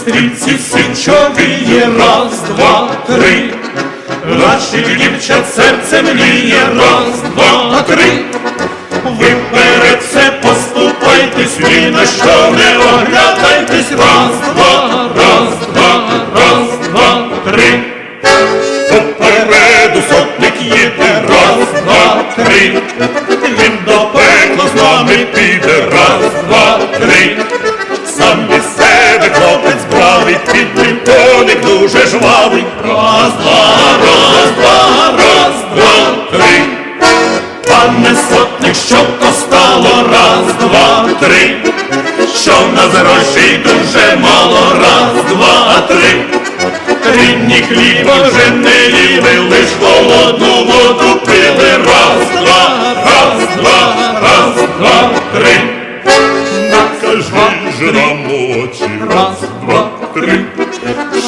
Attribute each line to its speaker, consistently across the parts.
Speaker 1: стрільці січові, раз, два, три. Наших дівчат серце мліє, раз, два, три. Ви перед це поступайтесь, ні на що не оглядайтесь, раз, два, раз, два, раз, два, три. Попереду сотник їде, раз, два, три. Він до пекла з нами піде, раз, два, три. Три. Що в нас грошей дуже мало, раз, два, три. Рідні хліба вже не їли, лиш холодну воду пили. Раз, два, раз, два, раз, два, три.
Speaker 2: Накажи ж нам очі,
Speaker 1: Раз, два, три,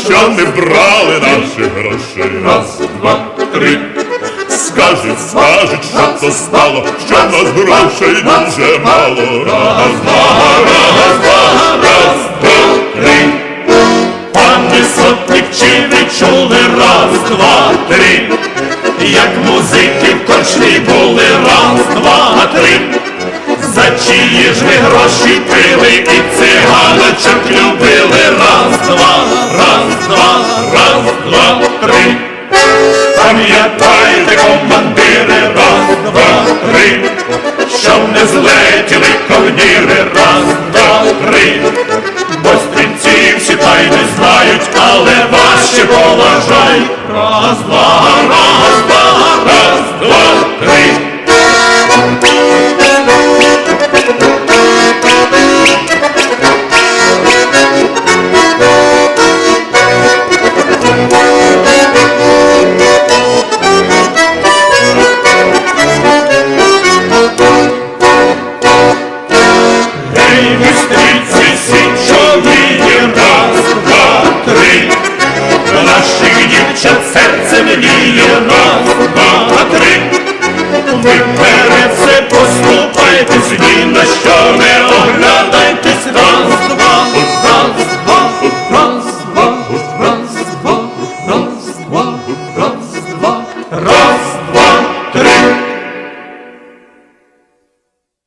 Speaker 2: що не брали наших грошей.
Speaker 1: раз, два, три.
Speaker 2: Скажуть, скажуть, що то стало, що нас грошей дуже мало. Раз,
Speaker 1: Два, раз, два, раз, два, три. Пане сотник, чи ви чули? Раз, два, три. Як музики в корчмі були, раз, два, три. За чиї ж ви гроші пили і циганочок любили, раз, два, раз, два. Раз, два, Розбав Що ми оглядайтесь Раз, два, раз, два, раз, два.